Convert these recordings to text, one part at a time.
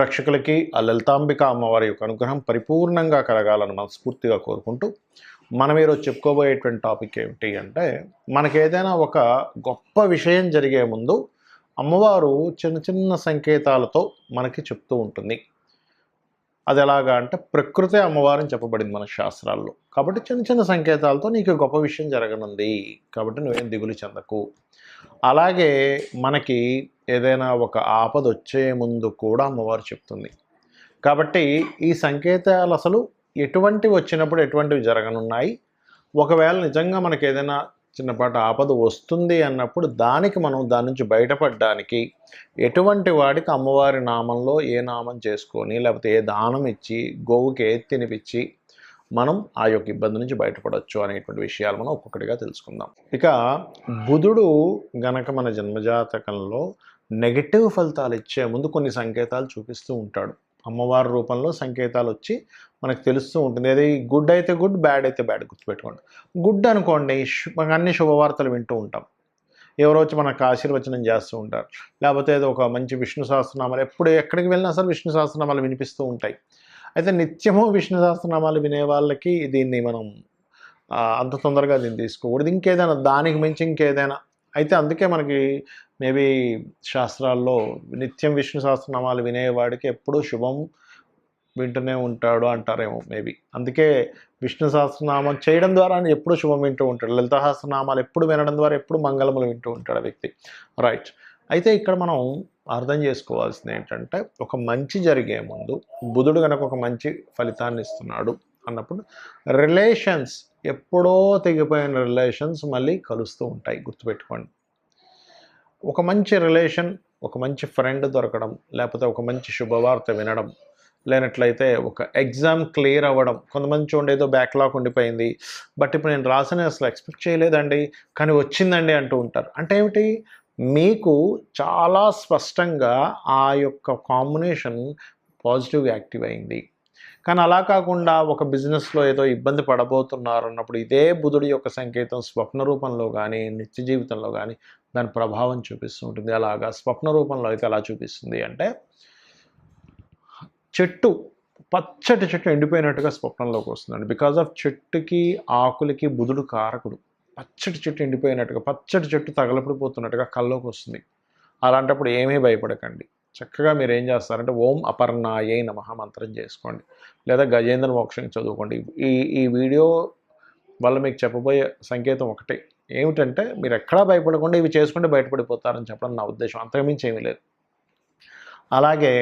ప్రేక్షకులకి ఆ లలితాంబిక అమ్మవారి యొక్క అనుగ్రహం పరిపూర్ణంగా కలగాలని మనస్ఫూర్తిగా కోరుకుంటూ మనం ఈరోజు చెప్పుకోబోయేటువంటి టాపిక్ ఏమిటి అంటే మనకి ఏదైనా ఒక గొప్ప విషయం జరిగే ముందు అమ్మవారు చిన్న చిన్న సంకేతాలతో మనకి చెప్తూ ఉంటుంది. అది ఎలాగా అంటే ప్రకృతి అమ్మవారిని చెప్పబడింది మన శాస్త్రాల్లో. కాబట్టి చిన్న చిన్న సంకేతాలతో నీకు గొప్ప విషయం జరగనుంది. కాబట్టి నువ్వేం దిగులు చెందకు. అలాగే మనకి ఏదైనా ఒక ఆపద వచ్చే ముందు కూడా అమ్మవారు చెప్తుంది. కాబట్టి ఈ సంకేతాలు అసలు ఎటువంటివి వచ్చినప్పుడు ఎటువంటివి జరగనున్నాయి? ఒకవేళ నిజంగా మనకి ఏదైనా చిన్నపాటి ఆపద వస్తుంది అన్నప్పుడు దానికి మనం దాని నుంచి బయటపడడానికి ఎటువంటి వాడికి అమ్మవారి నామంలో ఏ నామం చేసుకొని లేకపోతే ఏ దానం ఇచ్చి గోవుకి ఏ తినిపించి మనం ఆ యొక్క ఇబ్బంది నుంచి బయటపడవచ్చు అనేటువంటి విషయాలు మనం ఒక్కొక్కటిగా తెలుసుకుందాం. ఇక బుధుడు గనక మన జన్మజాతకంలో నెగటివ్ ఫలితాలు ఇచ్చే ముందు కొన్ని సంకేతాలు చూపిస్తూ ఉంటాడు. అమ్మవారి రూపంలో సంకేతాలు వచ్చి మనకు తెలుస్తూ ఉంటుంది. అది గుడ్ అయితే గుడ్ బ్యాడ్ అయితే బ్యాడ్ గుర్తుపెట్టుకోండి. గుడ్ అనుకోండి మనకు అన్ని శుభవార్తలు వింటూ ఉంటాం. ఎవరో వచ్చి మనకు ఆశీర్వచనం చేస్తూ ఉంటారు. లేకపోతే ఏదో ఒక మంచి విష్ణు సహస్రనామాలు ఎప్పుడు ఎక్కడికి వెళ్ళినా సరే విష్ణు సహస్రనామాలు వినిపిస్తూ ఉంటాయి. అయితే నిత్యము విష్ణు సహస్రనామాలు వినే వాళ్ళకి దీన్ని మనం అంత తొందరగా దీన్ని తీసుకోకూడదు. ఇంకేదైనా దానికి మించి ఇంకేదైనా అయితే అందుకే మనకి మేబీ శాస్త్రాల్లో నిత్యం విష్ణు సహస్రనామాలు వినేవాడికి ఎప్పుడూ శుభం వింటూనే ఉంటాడు అంటారేమో మేబీ. అందుకే విష్ణు సహస్రనామం చేయడం ద్వారా ఎప్పుడు శుభం వింటూ ఉంటాడు. లలిత సహస్రనామాలు ఎప్పుడు వినడం ద్వారా ఎప్పుడు మంగళములు వింటూ ఉంటాడు వ్యక్తి. రైట్. అయితే ఇక్కడ మనం అర్థం చేసుకోవాల్సింది ఏంటంటే ఒక మంచి జరిగే ముందు బుధుడు కనుక ఒక మంచి ఫలితాన్ని ఇస్తున్నాడు అన్నప్పుడు రిలేషన్స్ ఎప్పుడో తెగిపోయిన రిలేషన్స్ మళ్ళీ కలుస్తూ ఉంటాయి. గుర్తుపెట్టుకోండి. ఒక మంచి రిలేషన్ ఒక మంచి ఫ్రెండ్ దొరకడం లేకపోతే ఒక మంచి శుభవార్త వినడం లేనట్లయితే ఒక ఎగ్జామ్ క్లియర్ అవ్వడం కొంతమంది చూడండి ఏదో బ్యాక్లాగ్ ఉండిపోయింది బట్ ఇప్పుడు నేను రాసిన అసలు ఎక్స్పెక్ట్ చేయలేదండి కానీ వచ్చిందండి అంటూ ఉంటారు. అంటే ఏమిటి? మీకు చాలా స్పష్టంగా ఆ యొక్క కాంబినేషన్ పాజిటివ్గా యాక్టివ్ అయింది. కానీ అలా కాకుండా ఒక బిజినెస్లో ఏదో ఇబ్బంది పడబోతున్నారు అన్నప్పుడు ఇదే బుధుడి యొక్క సంకేతం స్వప్న రూపంలో కానీ నిత్య జీవితంలో కానీ దాని ప్రభావం చూపిస్తూ ఉంటుంది. అలాగా స్వప్న రూపంలో అయితే ఎలా చూపిస్తుంది అంటే చెట్టు పచ్చటి చెట్టు ఎండిపోయినట్టుగా స్వప్నంలోకి వస్తుందండి. బికాజ్ ఆఫ్ చెట్టుకి ఆకులకి బుధుడు కారకుడు. పచ్చటి చెట్టు ఎండిపోయినట్టుగా పచ్చటి చెట్టు తగలపడిపోతున్నట్టుగా కల్లోకి వస్తుంది. అలాంటప్పుడు ఏమీ భయపడకండి. చక్కగా మీరు ఏం చేస్తారంటే ఓం అపర్ణాయై నమ మంత్రం చేసుకోండి. లేదా గజేంద్ర మోక్షం చదువుకోండి. ఈ ఈ వీడియో వల్ల మీకు చెప్పబోయే సంకేతం ఒకటే. ఏమిటంటే మీరు ఎక్కడా భయపడకుండా ఇవి చేసుకుంటే బయటపడిపోతారని చెప్పడం నా ఉద్దేశం. అంతకుమించి ఏమీ లేదు. అలాగే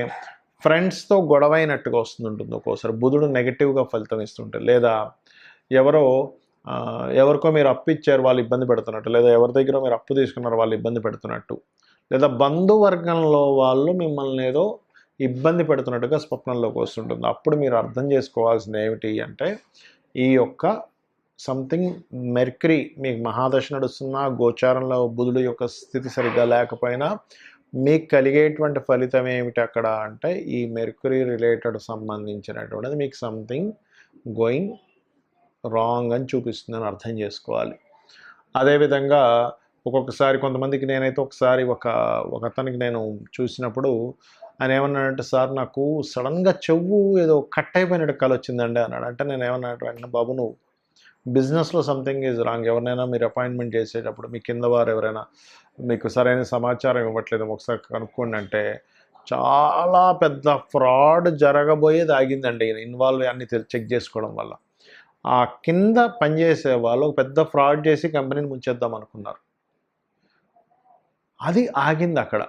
ఫ్రెండ్స్తో గొడవైనట్టుగా వస్తుంటుంది ఒక్కోసారి. బుధుడు నెగిటివ్గా ఫలితం ఇస్తుంటారు లేదా ఎవరో ఎవరికో మీరు అప్పు ఇచ్చారు వాళ్ళు ఇబ్బంది పెడుతున్నట్టు. లేదా ఎవరి దగ్గర మీరు అప్పు తీసుకున్నారు వాళ్ళు ఇబ్బంది పెడుతున్నట్టు. లేదా బంధువర్గంలో వాళ్ళు మిమ్మల్ని ఏదో ఇబ్బంది పెడుతున్నట్టుగా స్వప్నంలోకి వస్తుంటుంది. అప్పుడు మీరు అర్థం చేసుకోవాల్సింది ఏమిటి అంటే ఈ యొక్క సంథింగ్ మెర్క్రీ మీకు మహాదశ నడుస్తున్నా గోచారంలో బుధుడు యొక్క స్థితి సరిగ్గా లేకపోయినా మీకు కలిగేటువంటి ఫలితం ఏమిటి అక్కడ అంటే ఈ మెర్క్రీ రిలేటెడ్ సంబంధించినటువంటిది మీకు సంథింగ్ గోయింగ్ రాంగ్ అని చూపిస్తుందని అర్థం చేసుకోవాలి. అదేవిధంగా ఒక్కొక్కసారి కొంతమందికి నేనైతే ఒకసారి ఒక ఒక అతనికి నేను చూసినప్పుడు ఆయన ఏమన్నాడంటే సార్ నాకు సడన్గా చెవు ఏదో కట్ అయిపోయినట్టు కళ వచ్చిందండి అన్నాడు. అంటే నేను ఏమన్నాడు వెంటనే బాబు నువ్వు బిజినెస్లో సంథింగ్ ఈజ్ రాంగ్. ఎవరినైనా మీరు అపాయింట్మెంట్ చేసేటప్పుడు మీ కింద వారు ఎవరైనా మీకు సరైన సమాచారం ఇవ్వట్లేదు ఒకసారి కనుక్కోండి అంటే చాలా పెద్ద ఫ్రాడ్ జరగబోయేది ఆగిందండి. ఇన్వాల్వ్ అన్ని చెక్ చేసుకోవడం వల్ల. ఆ కింద పనిచేసే వాళ్ళు పెద్ద ఫ్రాడ్ చేసి కంపెనీని ముంచేద్దాం అనుకున్నారు. అది ఆగింది అక్కడ.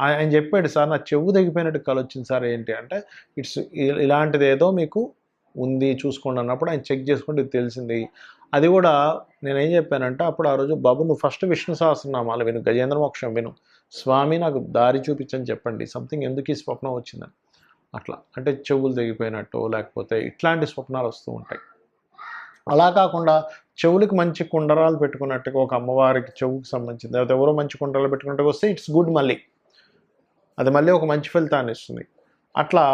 ఆయన చెప్పాడు సార్ నా చెవు తగ్గిపోయినట్టు కళ వచ్చింది సార్ ఏంటి అంటే ఇట్స్ ఇలాంటిది ఏదో మీకు ఉంది చూసుకోండి అన్నప్పుడు ఆయన చెక్ చేసుకుంటే తెలిసింది. అది కూడా నేను ఏం చెప్పానంటే అప్పుడు ఆ రోజు బాబు నువ్వు ఫస్ట్ విష్ణు సహస్రనామాలు విను గజేంద్ర మోక్షం విను. స్వామి నాకు దారి చూపించని చెప్పండి. సంథింగ్ ఎందుకు ఈ స్వప్నం వచ్చిందని. అట్లా. అంటే చెవులు తెగిపోయినట్టు లేకపోతే ఇట్లాంటి స్వప్నాలు వస్తూ ఉంటాయి. అలా కాకుండా చెవులకు మంచి కుండరాలు పెట్టుకున్నట్టుగా ఒక అమ్మవారికి చెవుకి సంబంధించింది. లేకపోతే ఎవరో మంచి కుండరాలు పెట్టుకున్నట్టుగా వస్తే ఇట్స్ గుడ్ మళ్ళీ. అది మళ్ళీ ఒక మంచి ఫలితాన్ని ఇస్తుంది. అట్లా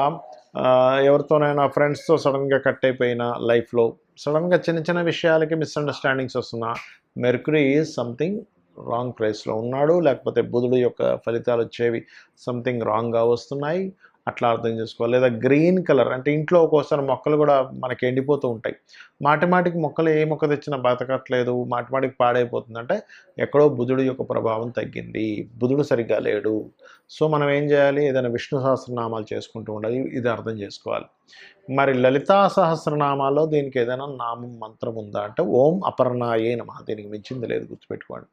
ఎవరితోనైనా ఫ్రెండ్స్తో సడన్గా కట్ అయిపోయిన లైఫ్లో సడన్గా చిన్న చిన్న విషయాలకి మిస్అండర్స్టాండింగ్స్ వస్తున్నా మెర్కురీ ఈజ్ సంథింగ్ రాంగ్ ప్లేస్లో ఉన్నాడు. లేకపోతే బుధుడు యొక్క ఫలితాలు వచ్చేవి సంథింగ్ రాంగ్గా వస్తున్నాయి. అట్లా అర్థం చేసుకోవాలి. లేదా గ్రీన్ కలర్ అంటే ఇంట్లో ఒక్కోసారి మొక్కలు కూడా మనకి ఎండిపోతూ ఉంటాయి. మాటిమాటికి మొక్కలు ఏ మొక్క తెచ్చినా బతకట్లేదు మాటిమాటికి పాడైపోతుందంటే పాడైపోతుంది అంటే ఎక్కడో బుధుడు యొక్క ప్రభావం తగ్గింది బుధుడు సరిగ్గా లేడు. సో మనం ఏం చేయాలి? ఏదైనా విష్ణు సహస్రనామాలు చేసుకుంటూ ఉండాలి. ఇది అర్థం చేసుకోవాలి. మరి లలితా సహస్రనామాల్లో దీనికి ఏదైనా నామం మంత్రం ఉందా అంటే ఓం అపర్ణాయే నమ. దీనికి మించింది లేదు గుర్తుపెట్టుకోండి.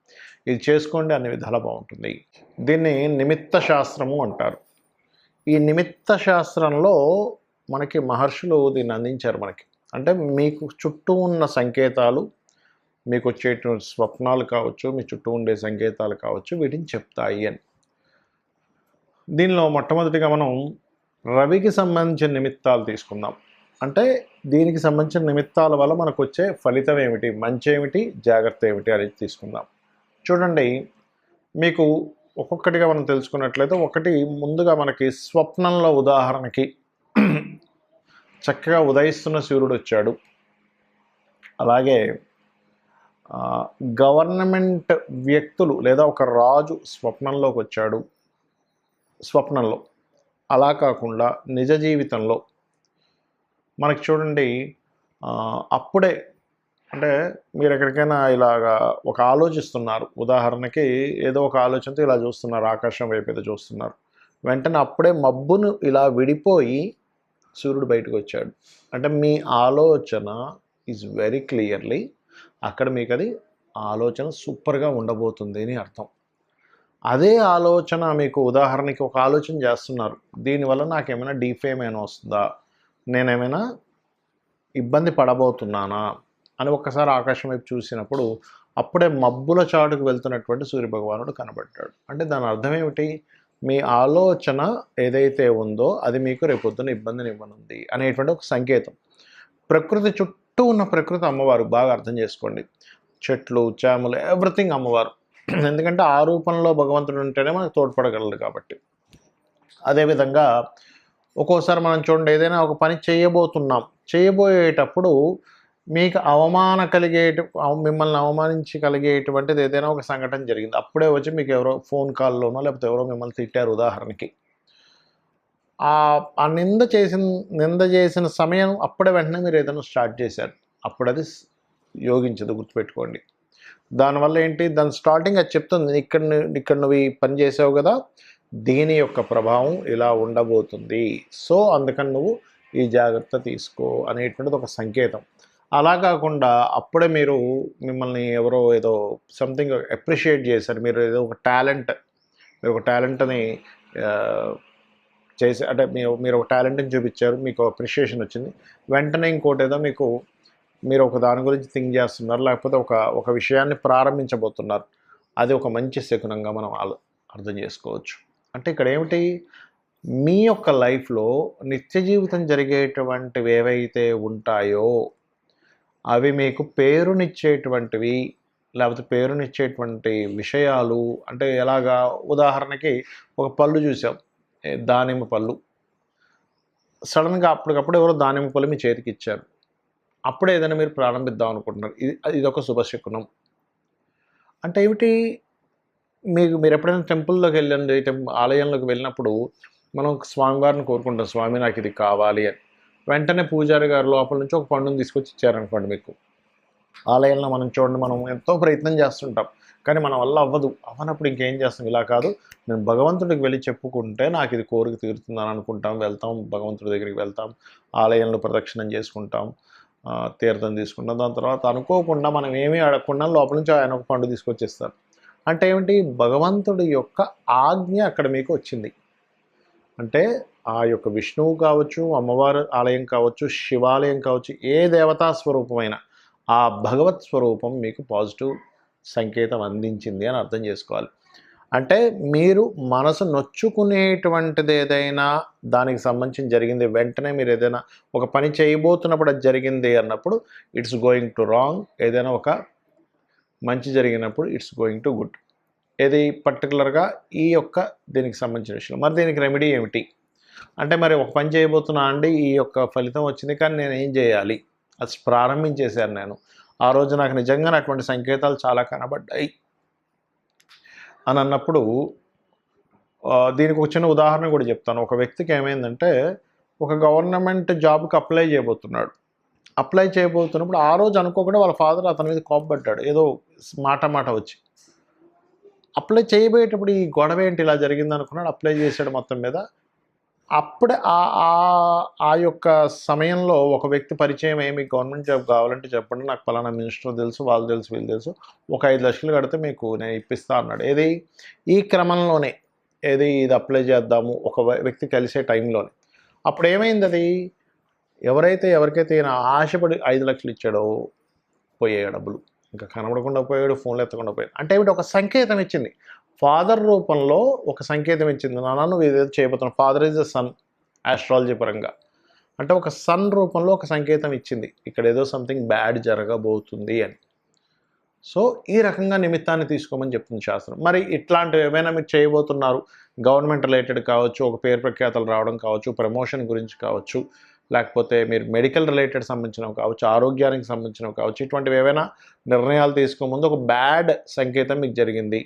ఇది చేసుకోండి అన్ని విధాలు బాగుంటుంది. దీన్ని నిమిత్త శాస్త్రము అంటారు. ఈ నిమిత్త శాస్త్రంలో మనకి మహర్షులు దీన్ని అందించారు మనకి. అంటే మీకు చుట్టూ ఉన్న సంకేతాలు మీకు వచ్చేటువంటి స్వప్నాలు కావచ్చు మీ చుట్టూ ఉండే సంకేతాలు కావచ్చు వీటిని చెప్తాయి అని. దీనిలో మొట్టమొదటిగా మనం రవికి సంబంధించిన నిమిత్తాలు తీసుకుందాం. అంటే దీనికి సంబంధించిన నిమిత్తాల వల్ల మనకు వచ్చే ఫలితం ఏమిటి మంచి ఏమిటి జాగ్రత్త ఏమిటి అనేది తీసుకుందాం. చూడండి మీకు ఒక్కొక్కటిగా మనం తెలుసుకున్నట్లయితే ఒకటి ముందుగా మనకి స్వప్నంలో ఉదాహరణకి చక్కగా ఉదయిస్తున్న సూర్యుడు వచ్చాడు. అలాగే గవర్నమెంట్ వ్యక్తులు లేదా ఒక రాజు స్వప్నంలోకి వచ్చాడు. స్వప్నంలో. అలా కాకుండా నిజ జీవితంలో. మనకి చూడండి అప్పుడే అంటే మీరు ఎక్కడికైనా ఇలాగా ఒక ఆలోచిస్తున్నారు. ఉదాహరణకి ఏదో ఒక ఆలోచనతో ఇలా చూస్తున్నారు ఆకాశం వైపు ఏదో చూస్తున్నారు. వెంటనే అప్పుడే మబ్బును ఇలా విడిపోయి సూర్యుడు బయటకు వచ్చాడు అంటే మీ ఆలోచన ఈజ్ వెరీ క్లియర్లీ అక్కడ మీకు అది ఆలోచన సూపర్గా ఉండబోతుంది అని అర్థం. అదే ఆలోచన మీకు ఉదాహరణకి ఒక ఆలోచన చేస్తున్నారు. దీనివల్ల నాకేమైనా డీఫేమ్ ఏమైనా వస్తుందా? నేనేమైనా ఇబ్బంది పడబోతున్నానా? అని ఒక్కసారి ఆకాశం వైపు చూసినప్పుడు అప్పుడే మబ్బుల చాటుకు వెళ్తున్నటువంటి సూర్యభగవానుడు కనబడ్డాడు. అంటే దాని అర్థం ఏమిటి? మీ ఆలోచన ఏదైతే ఉందో అది మీకు రేపొద్దున ఇబ్బందిని ఇవ్వనుంది అనేటువంటి ఒక సంకేతం. ప్రకృతి చుట్టూ ఉన్న ప్రకృతి అమ్మవారు బాగా అర్థం చేసుకోండి. చెట్లు చేమలు ఎవ్రీథింగ్ అమ్మవారు. ఎందుకంటే ఆ రూపంలో భగవంతుడు ఉంటేనే మనకు తోడ్పడగలడు కాబట్టి. అదేవిధంగా ఒక్కోసారి మనం చూడండి ఏదైనా ఒక పని చేయబోతున్నాం. చేయబోయేటప్పుడు మీకు అవమాన కలిగేట మిమ్మల్ని అవమానించి కలిగేటువంటిది ఏదైనా ఒక సంఘటన జరిగింది. అప్పుడే వచ్చి మీకు ఎవరో ఫోన్ కాల్లోనో లేకపోతే ఎవరో మిమ్మల్ని తిట్టారు ఉదాహరణకి. ఆ నింద చేసిన నింద చేసిన సమయం అప్పుడే వెంటనే మీరు ఏదైనా స్టార్ట్ చేశారు. అప్పుడు అది యోగించదు గుర్తుపెట్టుకోండి. దానివల్ల ఏంటి? దాని స్టార్టింగ్ అది చెప్తుంది. ఇక్కడ ఇక్కడ నువ్వు ఈ పని చేసావు కదా దీని యొక్క ప్రభావం ఇలా ఉండబోతుంది. సో అందుకని నువ్వు ఈ జాగ్రత్త తీసుకో అనేటువంటిది ఒక సంకేతం. అలా కాకుండా అప్పుడే మీరు మిమ్మల్ని ఎవరో ఏదో సంథింగ్ అప్రిషియేట్ చేశారు. మీరు ఏదో ఒక టాలెంట్ మీరు ఒక టాలెంట్ని చేసి అంటే మీరు మీరు ఒక టాలెంట్ని చూపించారు మీకు అప్రిషియేషన్ వచ్చింది. వెంటనే ఇంకోటి ఏదో మీకు మీరు ఒక దాని గురించి థింక్ చేస్తున్నారు లేకపోతే ఒక ఒక విషయాన్ని ప్రారంభించబోతున్నారు. అది ఒక మంచి శకునంగా మనం అర్థం చేసుకోవచ్చు. అంటే ఇక్కడ ఏమిటి? మీ యొక్క లైఫ్లో నిత్య జీవితం జరిగేటువంటివి ఏవైతే ఉంటాయో అవి మీకు పేరునిచ్చేటువంటివి లేకపోతే పేరునిచ్చేటువంటి విషయాలు అంటే ఎలాగా? ఉదాహరణకి ఒక పళ్ళు చూసాం దానిమ్మ పళ్ళు. సడన్గా అప్పటికప్పుడు ఎవరో దానిమ్మ పళ్ళు మీ చేతికి ఇచ్చారు. అప్పుడే ఏదైనా మీరు ప్రారంభిద్దాం అనుకుంటున్నారు. ఇది ఇది ఒక శుభశకునం అంటే ఏమిటి? మీకు మీరు ఎప్పుడైనా టెంపుల్లోకి వెళ్ళండి టెంపు ఆలయంలోకి వెళ్ళినప్పుడు మనం స్వామివారిని కోరుకుంటాం స్వామి నాకు ఇది కావాలి అని. వెంటనే పూజారి గారు లోపల నుంచి ఒక పండుని తీసుకొచ్చి ఇచ్చారనుకోండి మీకు. ఆలయంలో మనం చూడండి మనం ఎంతో ప్రయత్నం చేస్తుంటాం. కానీ మన వల్ల అవ్వదు. అవ్వనప్పుడు ఇంకేం చేస్తాం? ఇలా కాదు. నేను భగవంతుడికి వెళ్ళి చెప్పుకుంటే నాకు ఇది కోరిక తీరుతుందని అనుకుంటాం. వెళ్తాం భగవంతుడి దగ్గరికి వెళ్తాం. ఆలయంలో ప్రదక్షిణం చేసుకుంటాం. తీర్థం తీసుకుంటాం. దాని తర్వాత అనుకోకుండా మనం ఏమీ అడగకుండా లోపల నుంచి ఆయన ఒక పండు తీసుకొచ్చేస్తారు. అంటే ఏమిటి? భగవంతుడి యొక్క ఆజ్ఞ అక్కడ మీకు వచ్చింది. అంటే ఆ యొక్క విష్ణువు కావచ్చు అమ్మవారి ఆలయం కావచ్చు శివాలయం కావచ్చు ఏ దేవతా స్వరూపమైన ఆ భగవత్ స్వరూపం మీకు పాజిటివ్ సంకేతం అందించింది అని అర్థం చేసుకోవాలి. అంటే మీరు మనసు నొచ్చుకునేటువంటిది ఏదైనా దానికి సంబంధించి జరిగింది వెంటనే మీరు ఏదైనా ఒక పని చేయబోతున్నప్పుడు అది జరిగింది అన్నప్పుడు ఇట్స్ గోయింగ్ టు రాంగ్. ఏదైనా ఒక మంచి జరిగినప్పుడు ఇట్స్ గోయింగ్ టు గుడ్. ఇది పర్టికులర్గా ఈ యొక్క దీనికి సంబంధించిన విషయం. మరి దీనికి రెమెడీ ఏమిటి? అంటే మరి ఒక పని చేయబోతున్నా అండి ఈ యొక్క ఫలితం వచ్చింది కానీ నేను ఏం చేయాలి? అది ప్రారంభించేశాను నేను. ఆ రోజు నాకు నిజంగా అటువంటి సంకేతాలు చాలా కనబడ్డాయి. అని అన్నప్పుడు దీనికి ఒక చిన్న ఉదాహరణ కూడా చెప్తాను. ఒక వ్యక్తికి ఏమైందంటే ఒక గవర్నమెంట్ జాబ్కి అప్లై చేయబోతున్నాడు. అప్లై చేయబోతున్నప్పుడు ఆ రోజు అనుకోకుండా వాళ్ళ ఫాదర్ అతని మీద కోపబడ్డాడు ఏదో మాట మాట వచ్చి. అప్లై చేయబోయేటప్పుడు ఈ గొడవ ఏంటి? ఇలా జరిగింది అనుకున్నాడు. అప్లై చేశాడు మొత్తం మీద. అప్పుడే ఆ ఆ- ఆ యొక్క సమయంలో ఒక వ్యక్తి పరిచయం ఏమి గవర్నమెంట్ జాబ్ కావాలంటే చెప్పండి నాకు పలానా మినిస్టర్ తెలుసు వాళ్ళు తెలుసు వీళ్ళు తెలుసు ఒక ఐదు లక్షలు కడితే మీకు నేను ఇప్పిస్తా అన్నాడు. ఏది? ఈ క్రమంలోనే ఏది? ఇది అప్లై చేద్దాము ఒక వ్యక్తి కలిసే టైంలోనే. అప్పుడు ఏమైంది అది? ఎవరైతే ఎవరికైతే ఈయన ఆశపడి ఐదు లక్షలు ఇచ్చాడో పోయాయి డబ్బులు. ఇంకా కనబడకుండా పోయాడు ఫోన్లు ఎత్తకుండా పోయాడు. అంటే ఏమిటి? ఒక సంకేతం ఇచ్చింది. ఫాదర్ రూపంలో ఒక సంకేతం ఇచ్చింది. నాన్న నువ్వు ఏదైతే చేయబోతున్నావు. Father is the sun. Astrology పరంగా. అంటే ఒక సన్ రూపంలో ఒక సంకేతం ఇచ్చింది. ఇక్కడ ఏదో సంథింగ్ బ్యాడ్ జరగబోతుంది అని. సో ఈ రకంగా నిమిత్తాన్ని తీసుకోమని చెప్తుంది శాస్త్రం. మరి ఇట్లాంటివి ఏమైనా మీరు చేయబోతున్నారు? గవర్నమెంట్ రిలేటెడ్ కావచ్చు ఒక పేరు ప్రఖ్యాతలు రావడం కావచ్చు ప్రమోషన్ గురించి కావచ్చు లేకపోతే మీరు మెడికల్ రిలేటెడ్ సంబంధించినవి కావచ్చు ఆరోగ్యానికి సంబంధించినవి కావచ్చు ఇటువంటివి ఏవైనా నిర్ణయాలు తీసుకోముందు ఒక బ్యాడ్ సంకేతం మీకు జరిగింది.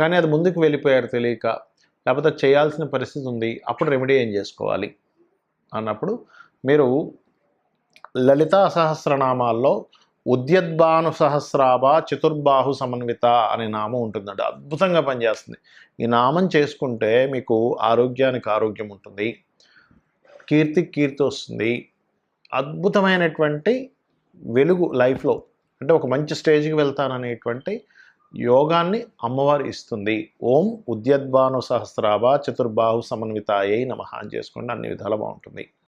కానీ అది ముందుకు వెళ్ళిపోయారు తెలియక లేకపోతే చేయాల్సిన పరిస్థితి ఉంది అప్పుడు రెమెడీ ఏం చేసుకోవాలి? అన్నప్పుడు మీరు లలిత సహస్రనామాల్లో ఉద్యద్భాను సహస్రాభ చతుర్బాహు సమన్విత అనే నామం ఉంటుందండి అద్భుతంగా పనిచేస్తుంది. ఈ నామం చేసుకుంటే మీకు ఆరోగ్యానికి ఆరోగ్యం ఉంటుంది. కీర్తికి కీర్తి వస్తుంది. అద్భుతమైనటువంటి వెలుగు లైఫ్లో అంటే ఒక మంచి స్టేజ్కి వెళ్తాననేటువంటి యోగాన్ని అమ్మవారు ఇస్తుంది. ఓం ఉద్యద్భాను సహస్రాభ చతుర్బాహు సమన్వితాయై నమ అని చేసుకోండి అన్ని విధాలు బాగుంటుంది.